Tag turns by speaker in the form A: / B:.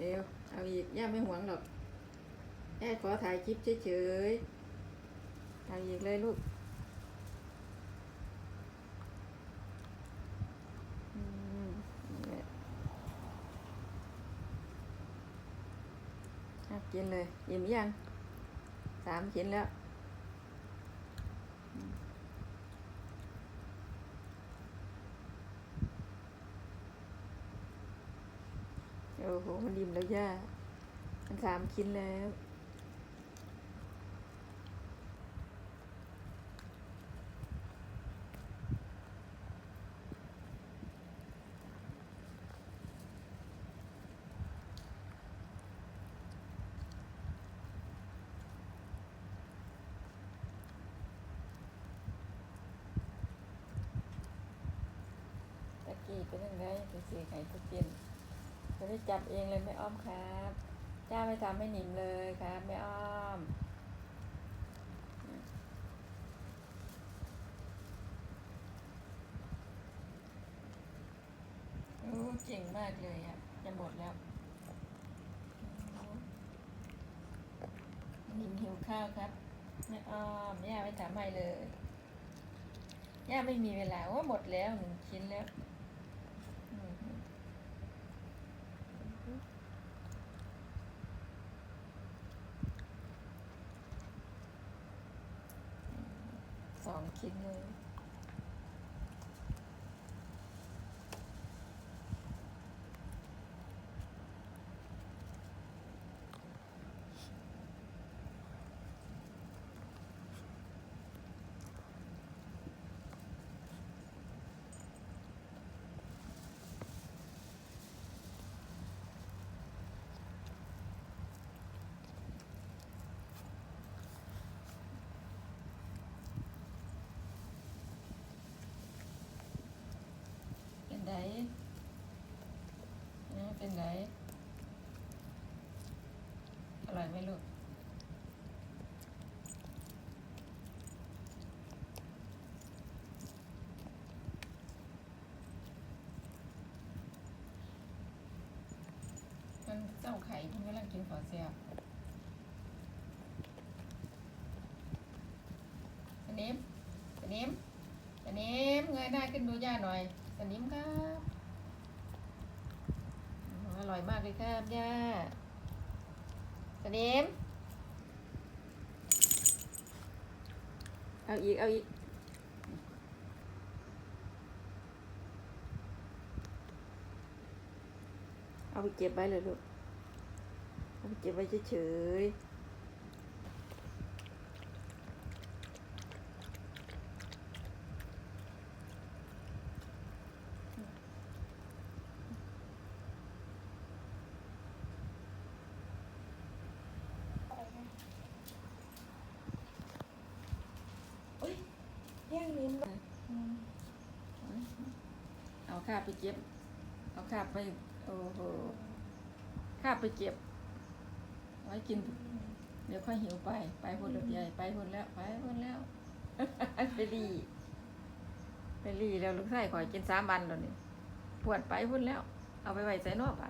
A: เร็วเอาอีกย่าไม่หวงหรอกแค่ขอถ่ายคลิปเฉยๆถ่ายอีกเลยลูกอืมนี่แหละอะกินเลยอิ่มยังสามชิ้นแล้ว โอ้โห มันดิ่มแล้วย่า มันสามชิ้นแล้ว ตะกี้เป็นยังไงไปซื้อไข่ทุกกิน จะได้จับเองเลยไม่อ้อมครับจ้าไม่ทำให้หนิมเลยครับไม่อ้อมโอ้เก่งมากเลยอะจะหมดแล้วหนิมหิวข้าวครับไม่อ้อมย่าไม่ทำให้เลยย่าไม่มีเวลาว่าหมดแล้วหนึ่งชิ้นแล้วอืมส องชิ้นเลย เป็นได เป็นไดอร่อยไหมลูกมันเจ้าไข่มันกำลังกินขอเสียบสนิมสนิมสนิมเงยหน้าขึ้นดูย่าหน่อย สนิมครับ อร่อยมากเลยครับย่าสนิมเอาอีก เอาอีก เอาไปเก็บไว้เลยลูก เอาไปเก็บไว้เฉยๆอุ้ยแย่งลิ้นว่ะอืม เอาข้าไปเก็บ เอาข้าไป โอ้โห ข้าไปเก็บ ไว้กิน เดี๋ยวค่อยหิวไป ไปพนรถใหญ่ ไปพนแล้ว ไปพนแล้ว ไปรีไปรีแล้วลูกชายขอยกินสามวันแล้วนี่ปวดไปพุ่นแล้ว เอาไปไว้ใส่นอกบ้าน